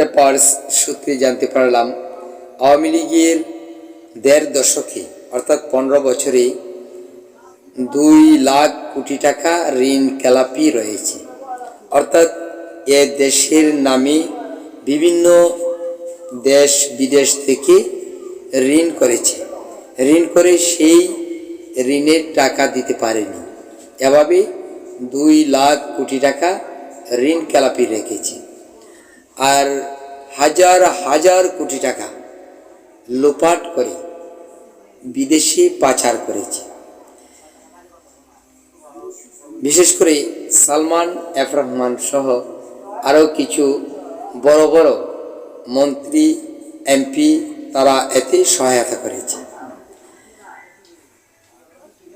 Papers সূত্রে জানতে পারলাম, আওয়ামী লীগের দেড় দশকে, অর্থাৎ পনেরো বছরে দুই লাখ কোটি টাকা ঋণ খেলাপি রয়েছে। অর্থাৎ এ দেশের নামে বিভিন্ন দেশ বিদেশ থেকে ঋণ করেছে। ঋণ করে সেই ঋণের টাকা দিতে পারেনি। এভাবে দুই লাখ কোটি টাকা ঋণ খেলাপি রেখেছে। আর হাজার হাজার কোটি টাকা লোপাট করে বিদেশে পাচার করেছে। বিশেষ করে সালমান এফ রহমান সহ আরও কিছু বড় বড় মন্ত্রী, এমপি তারা এতে সহায়তা করেছে।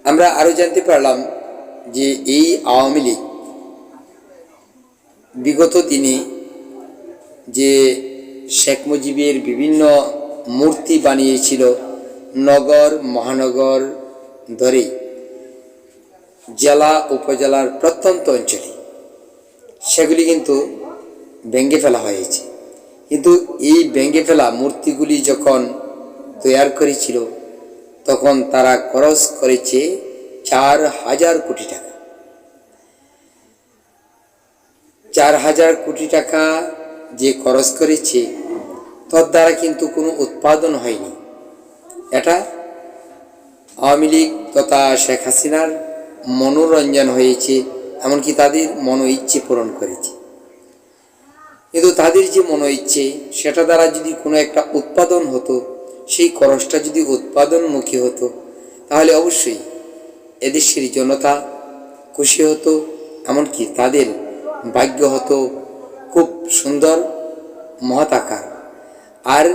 আমরা আরও জানতে পারলাম যে এই আওয়ামী লীগ বিগত দিনে যে শেখ মুজিবের বিভিন্ন মূর্তি বানিয়েছিল নগর, মহানগর ধরে জেলা, উপজেলার প্রত্যন্ত অঞ্চলে। সেগুলি কিন্তু ভেঙে ফেলা হয়েছে। কিন্তু এই ভেঙে ফেলা মূর্তিগুলি যখন তৈয়ার করেছিল, তখন তারা খরচ করেছে চার হাজার কোটি টাকা। চার হাজার কোটি টাকা যে খরচ করেছে, তর দ্বারা কিন্তু কোনো উৎপাদন হয়নি। এটা আওয়ামী লীগ তথা শেখ হাসিনার মনোরঞ্জন হয়েছে, এমনকি তাদের মনো ইচ্ছে পূরণ করেছে। কিন্তু তাদের যে মনো ইচ্ছে, সেটা দ্বারা যদি কোনো একটা উৎপাদন হতো, সেই খরচটা যদি উৎপাদনমুখী হতো, তাহলে অবশ্যই এদেশের জনতা খুশি হতো, এমনকি তাদের ভাগ্য হতো খুব সুন্দর মহৎ আকার। আর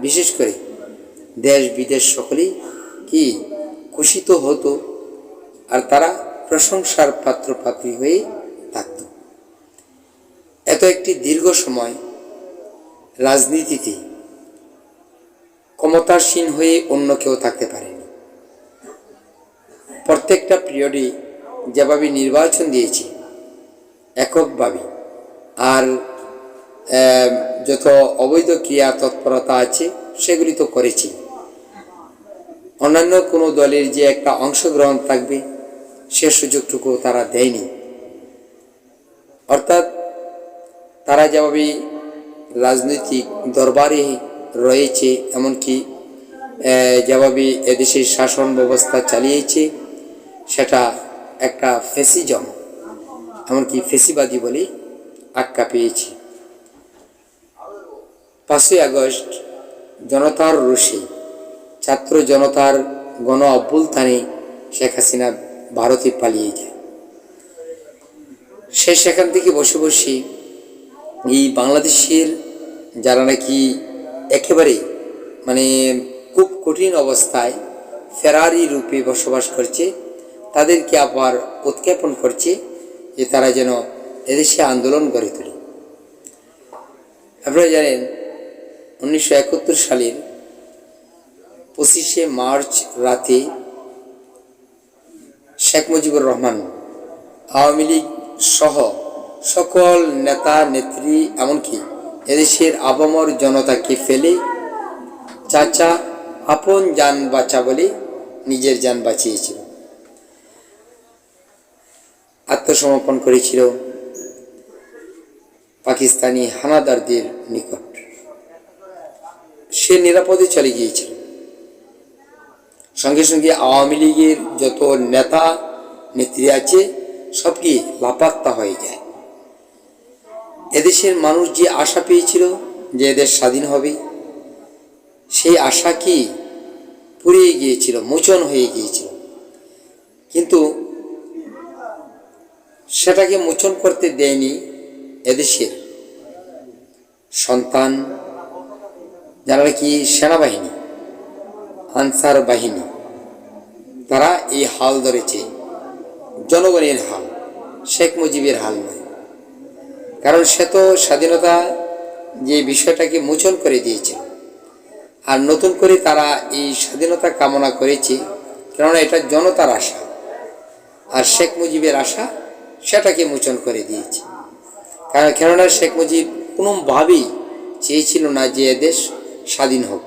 বিশেষ করে দেশ বিদেশ সকলেই কি খুশি তো হতো আর তারা প্রশংসার পাত্র পাত্রী হয়ে থাকত। এত একটি দীর্ঘ সময় রাজনীতিতে ক্ষমতাসীন হয়ে অন্য কেউ থাকতে পারেনি। প্রত্যেকটা পিরিয়ডে যেভাবে নির্বাচন দিয়েছে, এককভাবে। আর যত অবৈধ ক্রিয়া তৎপরতা আছে, সেগুলি তো করেছি। অন্যান্য কোনো দলের যে একটা অংশগ্রহণ থাকবে, সে সুযোগটুকু তারা দেয়নি। অর্থাৎ, তারা যেভাবে রাজনৈতিক দরবারে রয়েছে, এমনকি যেভাবে এদেশের শাসন ব্যবস্থা চালিয়েছে, সেটা একটা ফেসিজম, এমনকি ফেসিবাদী বলে আখ্যা পেয়েছে। পাঁচই আগস্ট, জনতার রোষে ছাত্র জনতার গণ অভ্যুত্থানে শেখ হাসিনা ভারতে পালিয়ে যায়। সে সেখান থেকে বসে বসে এই বাংলাদেশের যারা নাকি একেবারে মানে খুব কঠিন অবস্থায় ফেরারি রূপে বসবাস করছে, তাদেরকে আবার উৎক্ষেপণ করছে যে তারা যেন এদেশে আন্দোলন গড়ে তোলে। আপনারা জানেন উনিশশো একাত্তর সালের পঁচিশে মার্চ রাতে শেখ মুজিবুর রহমান, আওয়ামী লীগ সহ সকল নেতা, নেত্রী, এমনকি এদেশের আবামর জনতাকে ফেলে চাচা আপন যান বাঁচা বলে নিজের যান বাঁচিয়েছিল। আত্মসমর্পণ করেছিল পাকিস্তানি হানাদারদের নিকট। সে নিরাপদে চলে গিয়েছিল। সঙ্গে সঙ্গে আওয়ামী লীগের যত নেতা, নেত্রী আছে সব কি লাপাত্তা হয়ে যায়। এদেশের মানুষ যে আশা পেয়েছিল যে এদেশ স্বাধীন হবে, সেই আশা কি পুড়িয়ে গিয়েছিল, মোচন হয়ে গিয়েছিল। কিন্তু সেটাকে মোচন করতে দেয়নি এদেশের সন্তান যারা নাকি সেনাবাহিনী, আনসার বাহিনী, তারা এই হাল ধরেছে। জনগণের হাল, শেখ মুজিবের হাল নয়। কারণ সে তো স্বাধীনতা যে বিষয়টাকে মোচন করে দিয়েছে আর নতুন করে তারা এই স্বাধীনতা কামনা করেছে, কেননা এটা জনতার আশা। আর শেখ মুজিবের আশা সেটাকে মোচন করে দিয়েছে। কারণ কেননা শেখ মুজিব কোনোভাবেই চেয়েছিল না যে এদেশ স্বাধীন হোক।